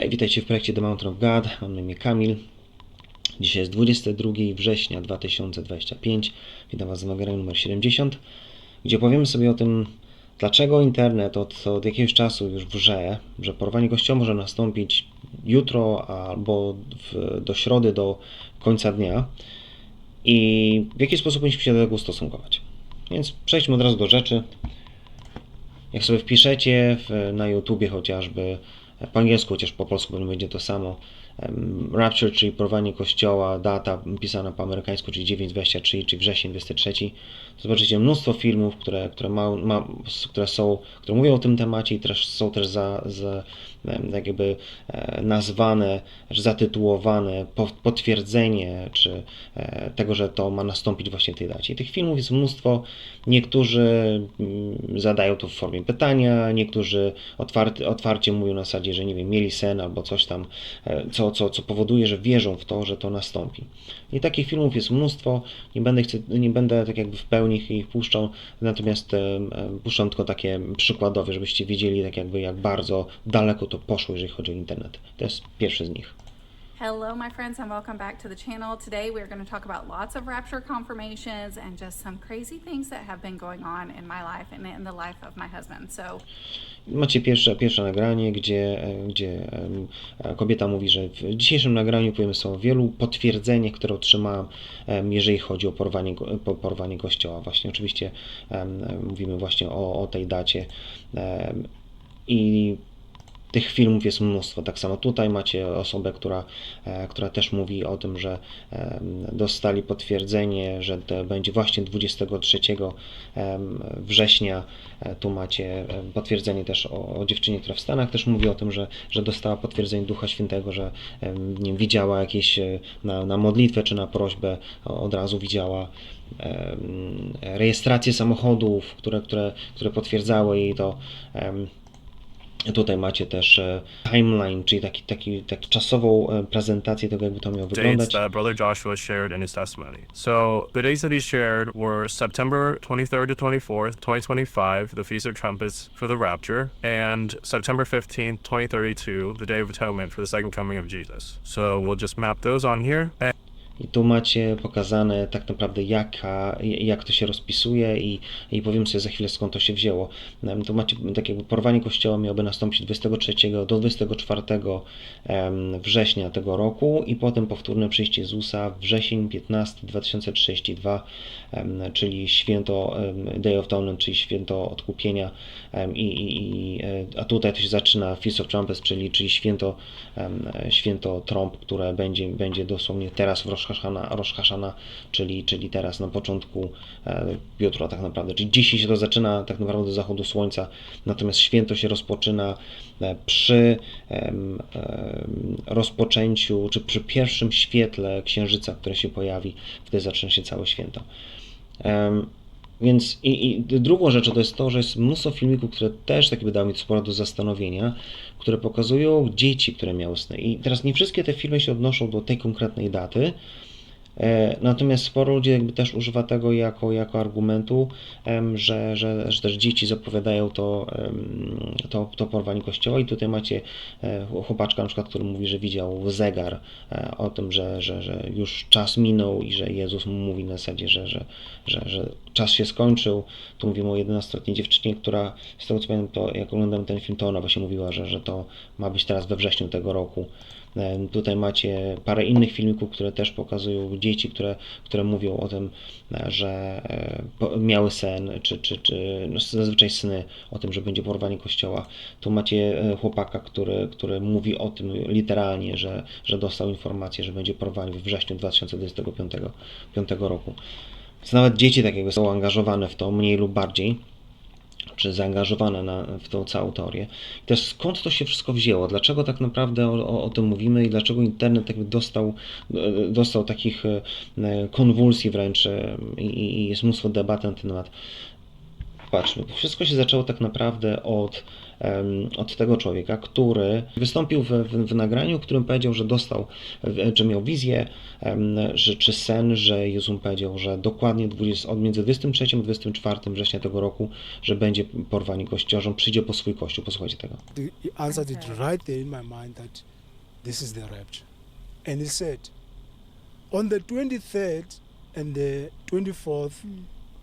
Hej, witajcie w projekcie The Mountain of God. Mam na imię Kamil. Dzisiaj jest 22 września 2025. Witam Was z nagrania numer 70, gdzie powiemy sobie o tym, dlaczego internet od, od jakiegoś czasu już wrze, że porwanie kościoła może nastąpić jutro albo w, do środy, do końca dnia i w jaki sposób powinniśmy się do tego ustosunkować. Więc przejdźmy od razu do rzeczy. Jak sobie wpiszecie w, na YouTubie chociażby, po angielsku, chociaż po polsku będzie to samo, Rapture, czyli porwanie kościoła, data pisana po amerykańsku, czyli 9.23, czyli wrzesień 23, to zobaczycie mnóstwo filmów, które, które, ma, ma, które są, które mówią o tym temacie i też są też za, za tak jakby e, nazwane, zatytułowane po- potwierdzenie, czy e, tego, że to ma nastąpić właśnie w tej dacie. I tych filmów jest mnóstwo. Niektórzy mm, zadają to w formie pytania, niektórzy otwarty, otwarcie mówią na zasadzie, że nie wiem, mieli sen albo coś tam, e, co, co, co powoduje, że wierzą w to, że to nastąpi. I takich filmów jest mnóstwo. Nie będę, nie będę tak jakby w pełni ich puszczał, natomiast e, e, puszczam tylko takie przykładowe, żebyście wiedzieli tak jakby jak bardzo daleko to poszło, jeżeli chodzi o internet. To jest pierwszy z nich. Hello, my friends, and welcome back to the channel. Today, we're going to talk about lots of rapture confirmations and just some crazy things that have been going on in my life and in the life of my husband. So, Macie pierwsze, pierwsze nagranie, gdzie, gdzie kobieta mówi, że w dzisiejszym nagraniu powiemy sobie o wielu potwierdzeniach, które otrzymałam, jeżeli chodzi o porwanie, porwanie kościoła. Właśnie oczywiście mówimy właśnie o, o tej dacie. I tych filmów jest mnóstwo. Tak samo tutaj macie osobę, która, e, która też mówi o tym, że em, dostali potwierdzenie, że będzie właśnie 23 em, września. E, Tu macie potwierdzenie też o, o dziewczynie, która w Stanach też mówi o tym, że, że dostała potwierdzenie Ducha Świętego, że nie widziała jakieś e, na, na modlitwę czy na prośbę, od razu widziała rejestrację samochodów, które, które, które potwierdzały jej to. Tutaj macie też timeline, czyli taki, taki, taki czasową prezentację tego, jakby to miało dates that Brother Joshua shared in his testimony. So the dates that he shared were September 23rd to 24th, 2025, the Feast of Trumpets for the Rapture, and September 15th, 2032, the Day of Atonement for the Second Coming of Jesus. So we'll just map those on here. And I tu macie pokazane tak naprawdę jaka, jak to się rozpisuje i, i powiem sobie za chwilę skąd to się wzięło. Tu macie tak jakby porwanie kościoła miałoby nastąpić 23 do 24 em, września tego roku i potem powtórne przyjście Jezusa wrzesień 15 2032, em, czyli święto Day of Atonement, czyli święto odkupienia i, i, e, a tutaj to się zaczyna Feast of Trumpets, czyli, czyli święto, e, święto trąb, które będzie, będzie dosłownie teraz w Rosh Hashana, Rosh czyli, czyli teraz na początku e, jutro tak naprawdę, czyli dzisiaj się to zaczyna tak naprawdę do zachodu słońca, natomiast święto się rozpoczyna e, przy rozpoczęciu, czy przy pierwszym świetle księżyca, które się pojawi, wtedy zaczyna się całe święto. Więc i, i drugą rzeczą to jest to, że jest mnóstwo filmików, które też tak jakby dały mi sporo do zastanowienia, które pokazują dzieci, które miały sny. I teraz nie wszystkie te filmy się odnoszą do tej konkretnej daty, natomiast sporo ludzi jakby też używa tego jako, jako argumentu, że, że, że też dzieci zapowiadają to, to, to porwanie kościoła i tutaj macie e, chłopaczka na przykład, który mówi, że widział zegar e, o tym, że, że, że już czas minął i że Jezus mu mówi na zasadzie, że, że, że, że czas się skończył. Tu mówimy o 11-letniej dziewczynie, która z tego co pamiętam, to jak oglądam ten film, to ona właśnie mówiła, że, że to ma być teraz we wrześniu tego roku. E, Tutaj macie parę innych filmików, które też pokazują dzieci, które, które mówią o tym, e, że e, miały sen, czy, czy, czy no zazwyczaj sny o tym, że będzie porwanie kościoła. Tu macie chłopaka, który, który mówi o tym literalnie, że, że dostał informację, że będzie porwanie we wrześniu 2025 piątego roku. Więc nawet dzieci tak jakby są angażowane w to mniej lub bardziej czy zaangażowane na, w tą całą teorię. I też skąd to się wszystko wzięło? Dlaczego tak naprawdę o, o, o tym mówimy i dlaczego internet jakby dostał, e, dostał takich e, konwulsji wręcz e, i, i jest mnóstwo debat na ten temat. Patrzmy, wszystko się zaczęło tak naprawdę od, od tego człowieka, który wystąpił w, w, w nagraniu, w którym powiedział, że dostał, że miał wizję, że, czy sen, że Jezus powiedział, że dokładnie 20, od między 23 a 24 września tego roku, że będzie że on przyjdzie po swój kościół. Posłuchajcie tego. the, he answered it right there in my mind that this is the rapture. And he said, on the 23rd and the 24th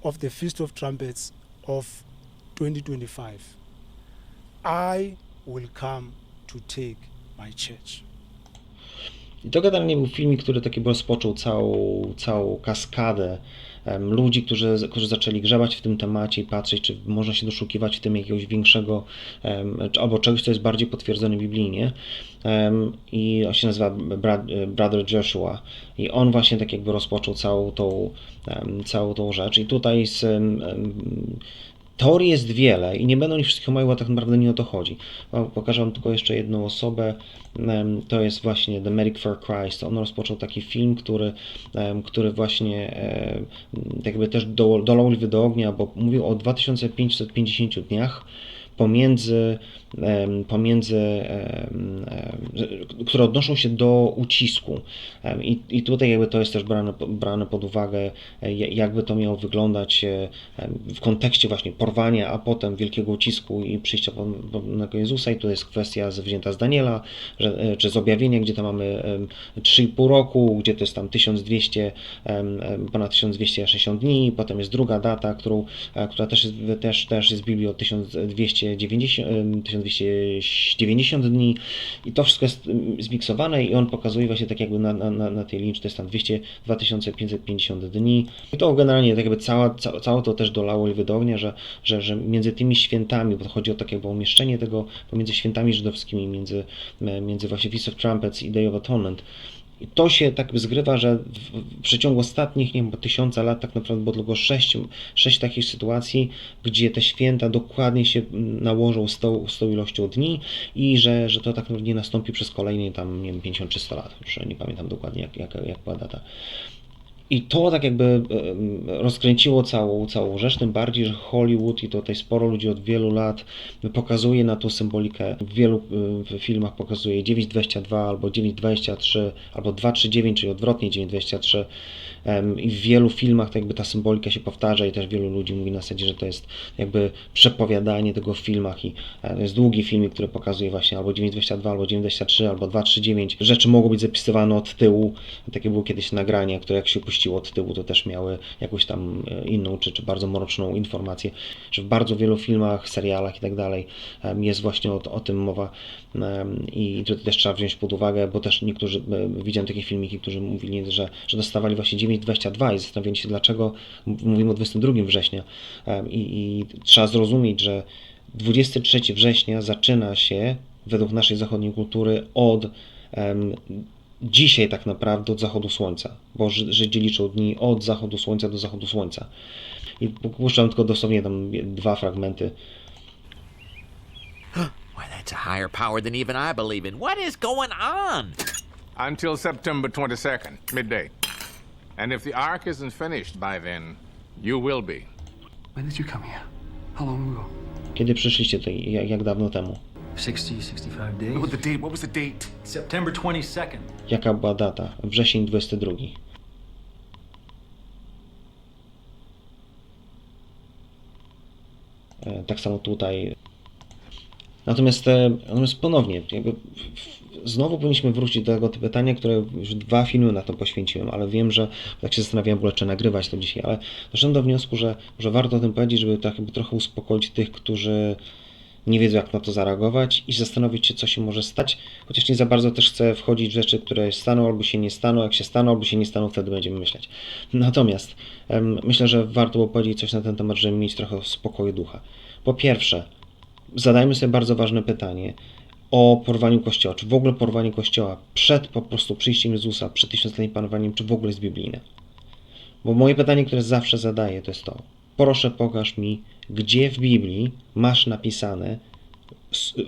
of the Feast of Trumpets of 2025, I will come to take my church. I to generalnie był filmik, który taki rozpoczął całą, całą kaskadę em, ludzi, którzy, którzy zaczęli grzebać w tym temacie i patrzeć, czy można się doszukiwać w tym jakiegoś większego, czy- albo czegoś, co jest bardziej potwierdzone biblijnie. Em, I on się nazywa Brother Joshua. I on właśnie tak jakby rozpoczął całą tą, em, całą tą rzecz. I tutaj z, em, Teorii jest wiele i nie będą ich wszystkich omawiał, tak naprawdę nie o to chodzi. Pokażę Wam tylko jeszcze jedną osobę. To jest właśnie The Medic for Christ. On rozpoczął taki film, który, który właśnie tak jakby też do- dolał lwy do ognia, bo mówił o 2550 dniach pomiędzy, pomiędzy, które odnoszą się do ucisku. I, i tutaj jakby to jest też brane, brane pod uwagę, e, jakby to miało wyglądać e, w kontekście właśnie porwania, a potem wielkiego ucisku i przyjścia pewnego Jezusa. I tu jest kwestia wzięta z Daniela, że, e, czy z objawienia, gdzie tam mamy 3,5 roku, gdzie to jest tam 1200, ponad 1260 dni, potem jest druga data, którą, która też jest, też, też jest w Biblii od 1290, 1290 290 dni i to wszystko jest mm, zmiksowane i on pokazuje właśnie tak jakby na, na, na tej linii, czy to jest tam 200, 2550 dni. I to generalnie tak jakby cała, ca, całe to też dolało i wydownia, że, że, że między tymi świętami, bo chodzi o takie jakby umieszczenie tego pomiędzy świętami żydowskimi, między, między właśnie Feast of Trumpets i Day of Atonement, to się tak zgrywa, że w, przeciągu ostatnich, nie wiem, tysiąca lat tak naprawdę było tylko sześć, sześć takich sytuacji, gdzie te święta dokładnie się nałożą z tą, z tą ilością dni i że, że to tak naprawdę nie nastąpi przez kolejne tam, nie wiem, 50 czy 100 lat, już nie pamiętam dokładnie jak, jak, jak była data. I to tak jakby rozkręciło całą, całą rzecz, tym bardziej, że Hollywood i tutaj sporo ludzi od wielu lat pokazuje na tą symbolikę. W wielu filmach pokazuje 9.22 albo 9.23 albo 2.39, czyli odwrotnie 9.23. I w wielu filmach tak jakby ta symbolika się powtarza i też wielu ludzi mówi na zasadzie, że to jest jakby przepowiadanie tego w filmach i e, to jest długi filmik, który pokazuje właśnie albo 9.22, albo 9.23, albo 2.39. Rzeczy mogą być zapisywane od tyłu. Takie były kiedyś nagrania, które jak się puściło od tyłu, to też miały jakąś tam e, inną, czy, czy bardzo mroczną informację, że w bardzo wielu filmach, serialach i tak dalej jest właśnie o, o tym mowa i to też trzeba wziąć pod uwagę, bo też niektórzy, e, widziałem takie filmiki, którzy mówili, że, że dostawali właśnie 9.22 i zastanawiali się dlaczego, mówimy o 22 września i, i trzeba zrozumieć, że 23 września zaczyna się według naszej zachodniej kultury od em, dzisiaj tak naprawdę od zachodu słońca, bo Ży- Żydzi liczą dni od zachodu słońca do zachodu słońca. I puszczam tylko dosłownie tam dwa fragmenty. Why, that's a higher power than even I believe in. What is going on? Until September 22nd, midday. And if the ark isn't finished by then, you will be. When did you come here? How long ago? Kiedy przyszliście tutaj? Jak, jak dawno temu? 60, 65 days? What the date? What was the date? September 22nd. Jaka była data? Wrzesień 22. E, Tak samo tutaj. Natomiast, e, natomiast ponownie, znowu powinniśmy wrócić do tego pytania, które już dwa filmy na to poświęciłem, ale wiem, że tak się zastanawiałem w ogóle, czy nagrywać to dzisiaj, ale doszedłem do wniosku, że, że warto o tym powiedzieć, żeby tak jakby trochę uspokoić tych, którzy nie wiedzą, jak na to zareagować i zastanowić się, co się może stać, chociaż nie za bardzo też chcę wchodzić w rzeczy, które staną albo się nie staną, jak się staną albo się nie staną, wtedy będziemy myśleć. Natomiast myślę, że warto było powiedzieć coś na ten temat, żeby mieć trochę spokoju ducha. Po pierwsze, zadajmy sobie bardzo ważne pytanie o porwaniu Kościoła, czy w ogóle porwanie Kościoła przed po prostu przyjściem Jezusa, przed tysiącletnim panowaniem, czy w ogóle jest biblijne. Bo moje pytanie, które zawsze zadaję, to jest to. Proszę pokaż mi, gdzie w Biblii masz napisane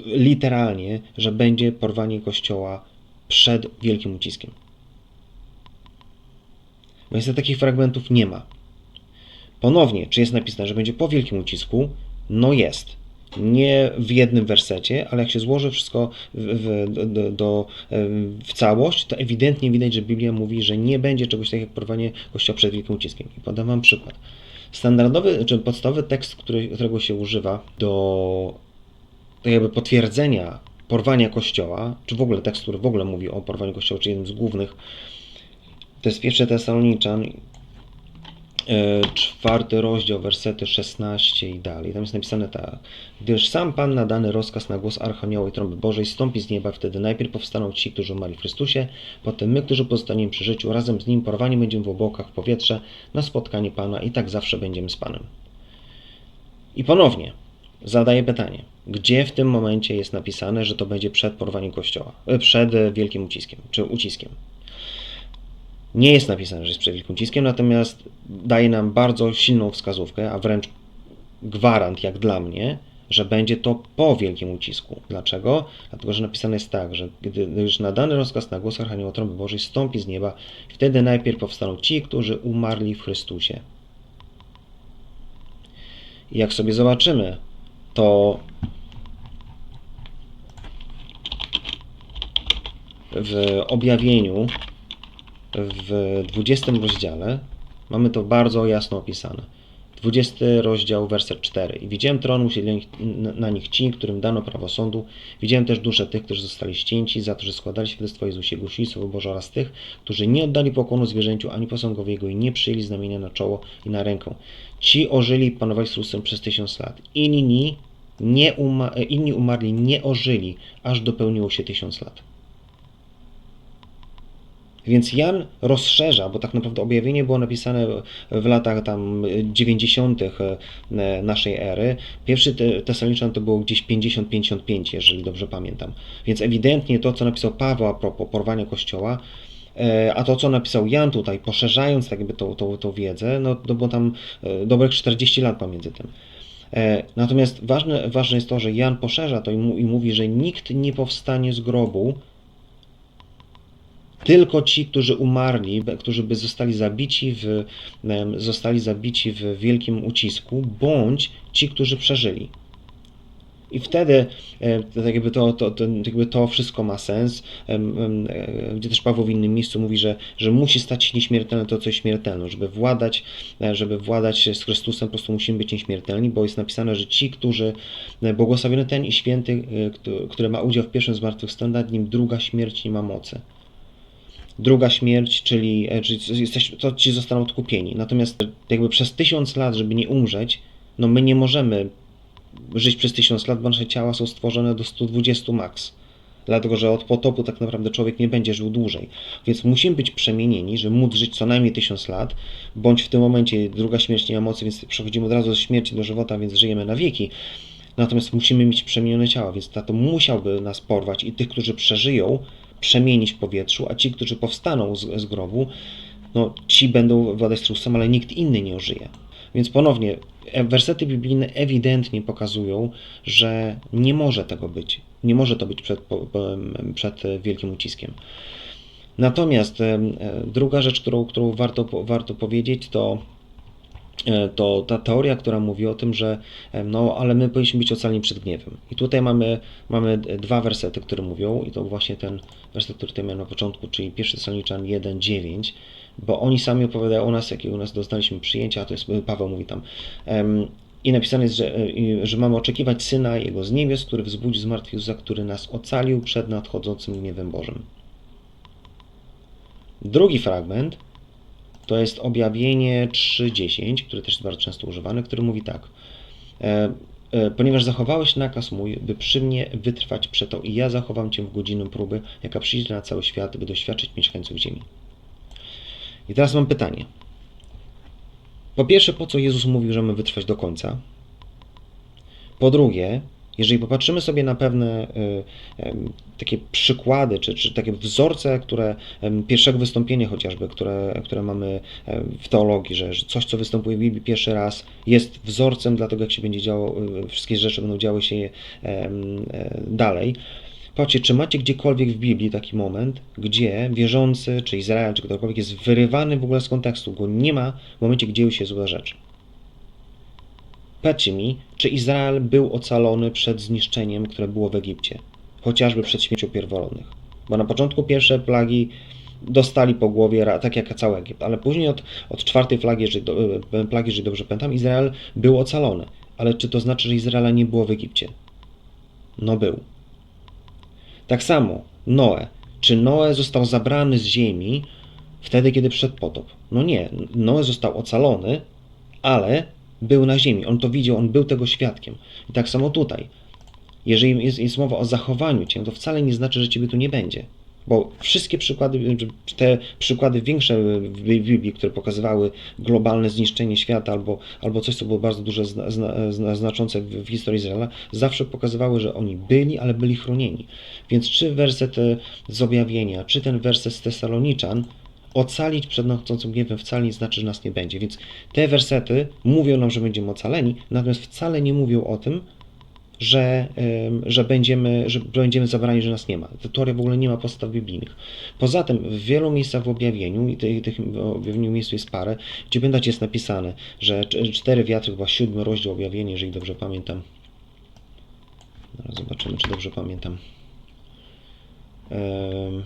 literalnie, że będzie porwanie Kościoła przed wielkim uciskiem. Bo niestety takich fragmentów nie ma. Ponownie, czy jest napisane, że będzie po wielkim ucisku? No jest. Nie w jednym wersecie, ale jak się złoży wszystko w, w, do, do, w całość, to ewidentnie widać, że Biblia mówi, że nie będzie czegoś takiego jak porwanie Kościoła przed wielkim uciskiem. I podam Wam przykład. Standardowy, czy podstawowy tekst, który, którego się używa do tak jakby potwierdzenia porwania Kościoła, czy w ogóle tekst, który w ogóle mówi o porwaniu Kościoła, czy jednym z głównych, to jest pierwszy Tesaloniczan, czwarty rozdział, wersety 16 i dalej. Tam jest napisane tak. Gdyż sam Pan nadany rozkaz na głos Archanioła i trąby Bożej stąpi z nieba, wtedy najpierw powstaną ci, którzy umarli w Chrystusie, potem my, którzy pozostaniemy przy życiu, razem z Nim porwani będziemy w obłokach w powietrze na spotkanie Pana i tak zawsze będziemy z Panem. I ponownie zadaję pytanie, gdzie w tym momencie jest napisane, że to będzie przed porwaniem Kościoła, e, przed e, wielkim uciskiem, czy uciskiem? Nie jest napisane, że jest przed wielkim uciskiem, natomiast daje nam bardzo silną wskazówkę, a wręcz gwarant, jak dla mnie, że będzie to po wielkim ucisku. Dlaczego? Dlatego, że napisane jest tak, że gdy już nadany rozkaz na głos Archanioła trąby Bożej stąpi z nieba, wtedy najpierw powstaną ci, którzy umarli w Chrystusie. I jak sobie zobaczymy, to w objawieniu w 20 rozdziale mamy to bardzo jasno opisane. 20 rozdział, werset 4. I widziałem tron, usiedli na nich ci, którym dano prawo sądu. Widziałem też dusze tych, którzy zostali ścięci za to, że składali świadectwo Jezusie, głosili Boże oraz tych, którzy nie oddali pokłonu zwierzęciu ani posągowi Jego i nie przyjęli znamienia na czoło i na rękę. Ci ożyli i panowali z Chrystusem przez tysiąc lat. Inni, nie uma- inni umarli, nie ożyli, aż dopełniło się tysiąc lat. Więc Jan rozszerza, bo tak naprawdę objawienie było napisane w latach tam 90. naszej ery. Pierwszy te- Tesaloniczan to było gdzieś 50-55, jeżeli dobrze pamiętam. Więc ewidentnie to, co napisał Paweł a propos porwania Kościoła, e, a to, co napisał Jan tutaj, poszerzając tak jakby tą, tą, tą wiedzę, no to było tam e, dobrych 40 lat pomiędzy tym. E, Natomiast ważne, ważne jest to, że Jan poszerza to i mówi, że nikt nie powstanie z grobu, tylko ci, którzy umarli, którzy by zostali zabici w, zostali zabici w wielkim ucisku, bądź ci, którzy przeżyli. I wtedy tak jakby to, to, to, jakby to wszystko ma sens, gdzie też Paweł w innym miejscu mówi, że, że musi stać się nieśmiertelne to, co jest śmiertelne. Żeby władać, e, żeby władać z Chrystusem, po prostu musimy być nieśmiertelni, bo jest napisane, że ci, którzy, e, błogosławiony ten i święty, e, który ma udział w pierwszym zmartwychwstaniu, nad nim druga śmierć nie ma mocy druga śmierć, czyli, e, czyli jesteś, to ci zostaną odkupieni. Natomiast jakby przez tysiąc lat, żeby nie umrzeć, no my nie możemy żyć przez tysiąc lat, bo nasze ciała są stworzone do 120 max. Dlatego, że od potopu tak naprawdę człowiek nie będzie żył dłużej. Więc musimy być przemienieni, żeby móc żyć co najmniej tysiąc lat, bądź w tym momencie druga śmierć nie ma mocy, więc przechodzimy od razu ze śmierci do żywota, więc żyjemy na wieki. Natomiast musimy mieć przemienione ciała, więc na to musiałby nas porwać i tych, którzy przeżyją, przemienić w powietrzu, a ci, którzy powstaną z, z grobu, no ci będą władać Chrystusem, ale nikt inny nie ożyje. Więc ponownie, e, wersety biblijne ewidentnie pokazują, że nie może tego być. Nie może to być przed, przed wielkim uciskiem. Natomiast e, druga rzecz, którą, którą warto, warto powiedzieć, to to ta teoria, która mówi o tym, że e, no, ale my powinniśmy być ocaleni przed gniewem. I tutaj mamy, mamy dwa wersety, które mówią, i to właśnie ten werset, który tutaj miałem na początku, czyli 1 Tesaloniczan 1,9, bo oni sami opowiadają o nas, jakiego nas doznaliśmy przyjęcia, to jest, Paweł mówi tam, em, i napisane jest, że, e, że mamy oczekiwać Syna Jego z niebios, który wzbudził z martwych Jezusa, który nas ocalił przed nadchodzącym gniewem Bożym. Drugi fragment to jest objawienie 3.10, które też jest bardzo często używane, który mówi tak. E, e, ponieważ zachowałeś nakaz mój, by przy mnie wytrwać przeto i ja zachowam cię w godzinę próby, jaka przyjdzie na cały świat, by doświadczyć mieszkańców ziemi. I teraz mam pytanie. Po pierwsze, po co Jezus mówił, że mamy wytrwać do końca? Po drugie, jeżeli popatrzymy sobie na pewne y, takie przykłady, czy, czy takie wzorce, które pierwszego wystąpienia chociażby, które, które mamy w teologii, że, coś, co występuje w Biblii pierwszy raz, jest wzorcem dla tego, jak się będzie działo, y, wszystkie rzeczy będą działy się e, dalej. Patrzcie, czy macie gdziekolwiek w Biblii taki moment, gdzie wierzący, czy Izrael, czy ktokolwiek jest wyrywany w ogóle z kontekstu, go nie ma w momencie, gdzie dzieją się złe rzeczy. Powiedzcie mi, czy Izrael był ocalony przed zniszczeniem, które było w Egipcie, chociażby przed śmiercią pierworodnych? Bo na początku pierwsze plagi dostali po głowie, tak jak cały Egipt, ale później od, od czwartej flagi, jeżeli, plagi, jeżeli dobrze pamiętam, Izrael był ocalony. Ale czy to znaczy, że Izraela nie było w Egipcie? No był. Tak samo Noe. Czy Noe został zabrany z ziemi wtedy, kiedy przyszedł potop? No nie. Noe został ocalony, ale był na ziemi. On to widział, on był tego świadkiem. I tak samo tutaj. Jeżeli jest, jest mowa o zachowaniu cię, to wcale nie znaczy, że ciebie tu nie będzie. Bo wszystkie przykłady, te przykłady większe w Biblii, które pokazywały globalne zniszczenie świata albo, albo coś, co było bardzo duże, zna, zna, zna, znaczące w, w historii Izraela, zawsze pokazywały, że oni byli, ale byli chronieni. Więc czy werset z objawienia, czy ten werset z Tesaloniczan, ocalić przed nadchodzącym gniewem wcale nie znaczy, że nas nie będzie. Więc te wersety mówią nam, że będziemy ocaleni, natomiast wcale nie mówią o tym, że, że, będziemy, że będziemy zabrani, że nas nie ma. Ta teoria w ogóle nie ma podstaw biblijnych. Poza tym w wielu miejscach w objawieniu, i tych, tych objawieniu miejsc jest parę, gdzie będzie jest napisane, że cz- cztery wiatry, chyba siódmy rozdział objawienia, jeżeli dobrze pamiętam. Zaraz zobaczymy, czy dobrze pamiętam. Em,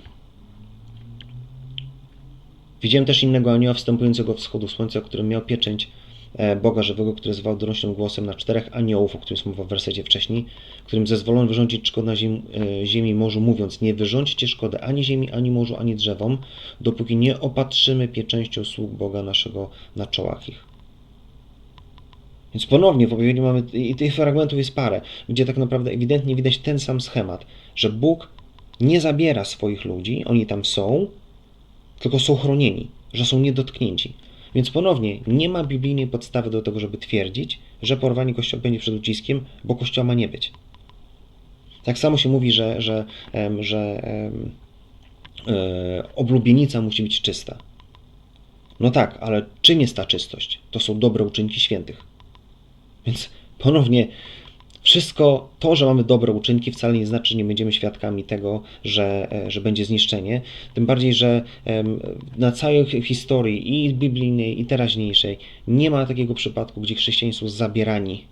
Widziałem też innego anioła wstępującego wschodu słońca, który miał pieczęć e, Boga żywego, który zwał donośnym głosem na czterech aniołów, o którym jest mowa w wersecie wcześniej, którym zezwolono wyrządzić szkodę na ziemi, e, ziemi i morzu, mówiąc, nie wyrządźcie szkody ani ziemi, ani morzu, ani drzewom, dopóki nie opatrzymy pieczęścią sług Boga naszego na czołach ich. Więc ponownie w objawieniu mamy, i tych fragmentów jest parę, gdzie tak naprawdę ewidentnie widać ten sam schemat, że Bóg nie zabiera swoich ludzi, oni tam są, tylko są chronieni, że są niedotknięci. Więc ponownie nie ma biblijnej podstawy do tego, żeby twierdzić, że porwanie kościoła będzie przed uciskiem, bo kościoła ma nie być. Tak samo się mówi, że, że, że e, oblubienica musi być czysta. No tak, ale czym jest ta czystość? To są dobre uczynki świętych. Więc ponownie wszystko to, że mamy dobre uczynki, wcale nie znaczy, że nie będziemy świadkami tego, że, e, że będzie zniszczenie. Tym bardziej, że na całej hi- historii i biblijnej, i teraźniejszej nie ma takiego przypadku, gdzie chrześcijanie są zabierani,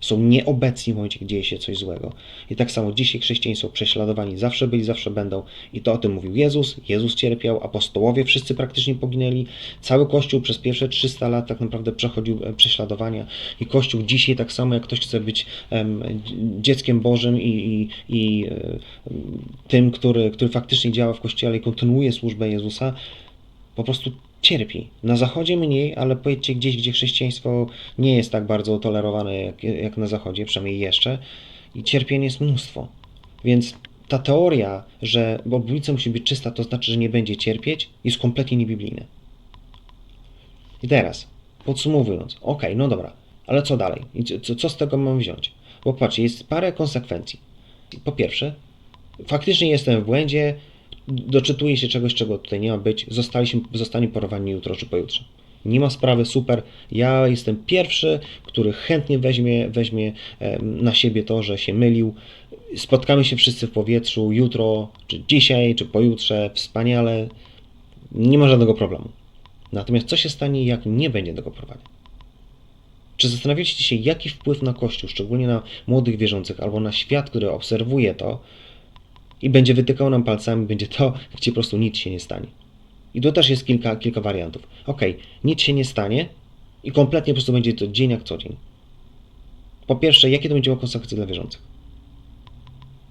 są nieobecni w momencie, gdzie dzieje się coś złego. I tak samo dzisiaj chrześcijanie są prześladowani, zawsze byli, zawsze będą. I to o tym mówił Jezus. Jezus cierpiał, apostołowie wszyscy praktycznie poginęli. Cały Kościół przez pierwsze 300 lat tak naprawdę przechodził e, prześladowania. I Kościół dzisiaj tak samo, jak ktoś chce być em, dzieckiem Bożym i, i, i e, tym, który, który faktycznie działa w Kościele i kontynuuje służbę Jezusa, po prostu cierpi. Na zachodzie mniej, ale powiedzcie gdzieś, gdzie chrześcijaństwo nie jest tak bardzo tolerowane jak, jak na zachodzie, przynajmniej jeszcze, i cierpienie jest mnóstwo. Więc ta teoria, że oblica musi być czysta, to znaczy, że nie będzie cierpieć, jest kompletnie niebiblijna. I teraz, podsumowując, ok, no dobra, ale co dalej? Co, co z tego mam wziąć? Bo patrzcie, jest parę konsekwencji. Po pierwsze, faktycznie jestem w błędzie, doczytuję się czegoś, czego tutaj nie ma być, zostaliśmy, zostanie porwani jutro czy pojutrze. Nie ma sprawy, super. Ja jestem pierwszy, który chętnie weźmie, weźmie na siebie to, że się mylił. Spotkamy się wszyscy w powietrzu jutro, czy dzisiaj, czy pojutrze, wspaniale. Nie ma żadnego problemu. Natomiast co się stanie, jak nie będzie tego porwania? Czy zastanawialiście się, jaki wpływ na Kościół, szczególnie na młodych wierzących, albo na świat, który obserwuje to, i będzie wytykał nam palcami, będzie to, gdzie po prostu nic się nie stanie. I tu też jest kilka, kilka wariantów. Ok, nic się nie stanie i kompletnie po prostu będzie to dzień jak co dzień. Po pierwsze, jakie to będzie miało konsekwencje dla wierzących?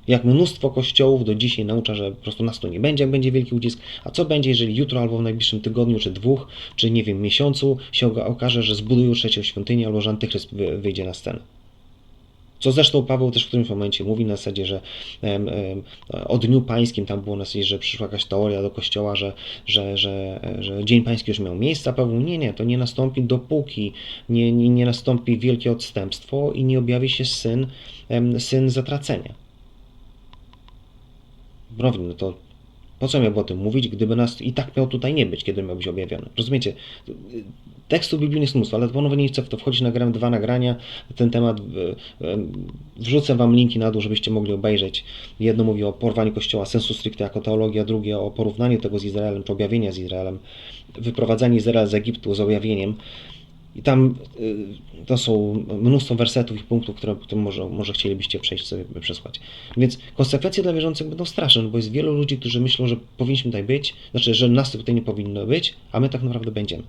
Jak mnóstwo kościołów do dzisiaj naucza, że po prostu nas tu nie będzie, jak będzie wielki ucisk. A co będzie, jeżeli jutro albo w najbliższym tygodniu, czy dwóch, czy nie wiem, miesiącu się oka- okaże, że zbudują trzecią świątynię albo że antychryst wy- wyjdzie na scenę? Co zresztą Paweł też w którymś momencie mówi na zasadzie, że o Dniu Pańskim tam było na zasadzie, że przyszła jakaś teoria do kościoła, że, że, że, że Dzień Pański już miał miejsce, a Paweł nie, nie, to nie nastąpi dopóki nie, nie, nie nastąpi wielkie odstępstwo i nie objawi się syn, syn zatracenia. Browin, no to po co miałby o tym mówić, gdyby nas i tak miał tutaj nie być, kiedy miał być objawiony? Rozumiecie? Tekstów biblijnych jest mnóstwo, ale ponownie nie chcę w to wchodzić, nagrałem dwa nagrania na ten temat. Wrzucę wam linki na dół, żebyście mogli obejrzeć. Jedno mówi o porwaniu kościoła sensu stricte jako teologia, drugie o porównaniu tego z Izraelem, czy objawienia z Izraelem, wyprowadzanie Izraela z Egiptu z objawieniem. I tam y, to są mnóstwo wersetów i punktów, które, które może, może chcielibyście przejść sobie przesłać. Więc konsekwencje dla wierzących będą straszne, bo jest wielu ludzi, którzy myślą, że powinniśmy tutaj być, znaczy, że nas tutaj nie powinno być, a my tak naprawdę będziemy.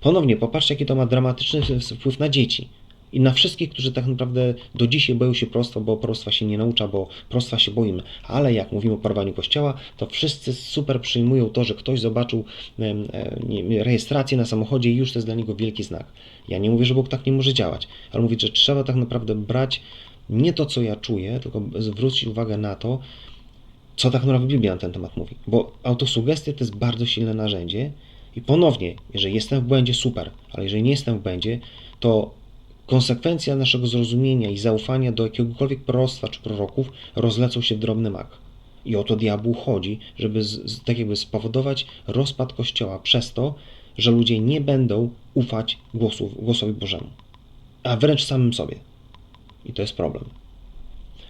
Ponownie, popatrzcie, jaki to ma dramatyczny wpływ na dzieci. I na wszystkich, którzy tak naprawdę do dzisiaj boją się prostwa, bo prostwa się nie naucza, bo prostwa się boimy. Ale jak mówimy o porwaniu kościoła, to wszyscy super przyjmują to, że ktoś zobaczył e, rejestrację na samochodzie i już to jest dla niego wielki znak. Ja nie mówię, że Bóg tak nie może działać, ale mówię, że trzeba tak naprawdę brać nie to, co ja czuję, tylko zwrócić uwagę na to, co tak naprawdę Biblia na ten temat mówi. Bo autosugestia to jest bardzo silne narzędzie i ponownie, jeżeli jestem w błędzie, super, ale jeżeli nie jestem w błędzie, to konsekwencja naszego zrozumienia i zaufania do jakiegokolwiek proroctwa czy proroków rozlecą się w drobny mak. I o to diabłu chodzi, żeby z, tak jakby spowodować rozpad Kościoła przez to, że ludzie nie będą ufać głosu, głosowi Bożemu, a wręcz samym sobie. I to jest problem.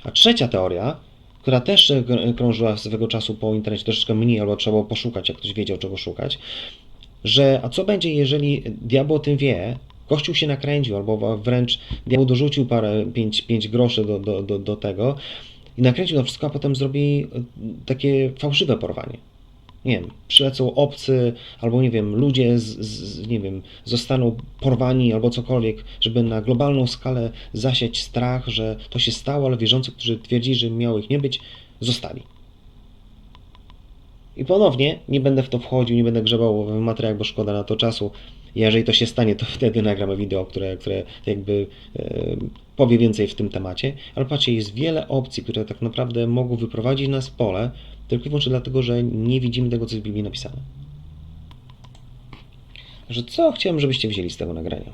A trzecia teoria, która też krążyła swego czasu po internecie, troszeczkę mniej, albo trzeba było poszukać, jak ktoś wiedział, czego szukać, że a co będzie, jeżeli diabeł o tym wie, Kościół się nakręcił, albo wręcz diabeł dorzucił parę, pięć, pięć groszy do, do, do, do tego i nakręcił to wszystko, a potem zrobi e, takie fałszywe porwanie. Nie wiem, przylecą obcy, albo nie wiem, ludzie z, z, nie wiem, zostaną porwani albo cokolwiek, żeby na globalną skalę zasiać strach, że to się stało, ale wierzący, którzy twierdzili, że miało ich nie być, zostali. I ponownie nie będę w to wchodził, nie będę grzebał w materiałach, bo szkoda na to czasu. Jeżeli to się stanie, to wtedy nagramy wideo, które, które jakby e, powie więcej w tym temacie. Ale patrzcie, jest wiele opcji, które tak naprawdę mogą wyprowadzić nas w pole, tylko i wyłącznie dlatego, że nie widzimy tego, co jest w Biblii napisane. Że co chciałem, żebyście wzięli z tego nagrania?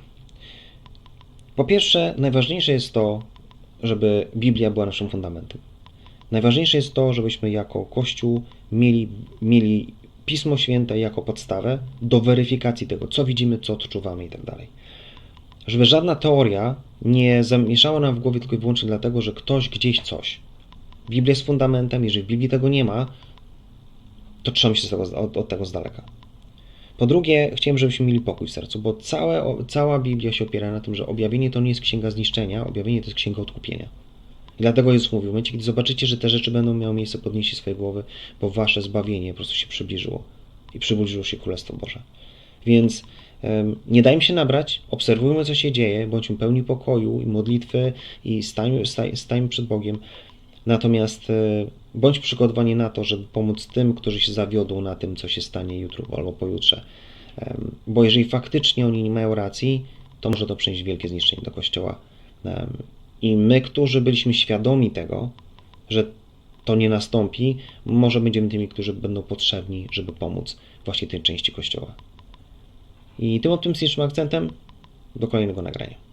Po pierwsze, najważniejsze jest to, żeby Biblia była naszym fundamentem. Najważniejsze jest to, żebyśmy jako Kościół mieli, mieli Pismo Święte jako podstawę do weryfikacji tego, co widzimy, co odczuwamy i tak dalej. Żeby żadna teoria nie zamieszała nam w głowie tylko i wyłącznie dlatego, że ktoś gdzieś coś. Biblia jest fundamentem, jeżeli w Biblii tego nie ma, to trzymamy się tego, od, od tego z daleka. Po drugie, chciałem, żebyśmy mieli pokój w sercu, bo całe, cała Biblia się opiera na tym, że objawienie to nie jest księga zniszczenia, objawienie to jest księga odkupienia. I dlatego Jezus mówił, w momencie, kiedy zobaczycie, że te rzeczy będą miały miejsce, podnieście swoje głowy, bo wasze zbawienie po prostu się przybliżyło i przybliżyło się Królestwo Boże. Więc nie dajmy się nabrać, obserwujmy, co się dzieje, bądźmy pełni pokoju i modlitwy i stajmy, staj, stajmy przed Bogiem. Natomiast e, bądź przygotowani na to, żeby pomóc tym, którzy się zawiodą na tym, co się stanie jutro albo pojutrze. Bo jeżeli faktycznie oni nie mają racji, to może to przynieść wielkie zniszczenie do Kościoła. I my, którzy byliśmy świadomi tego, że to nie nastąpi, może będziemy tymi, którzy będą potrzebni, żeby pomóc właśnie tej części Kościoła. I tym optymistycznym akcentem do kolejnego nagrania.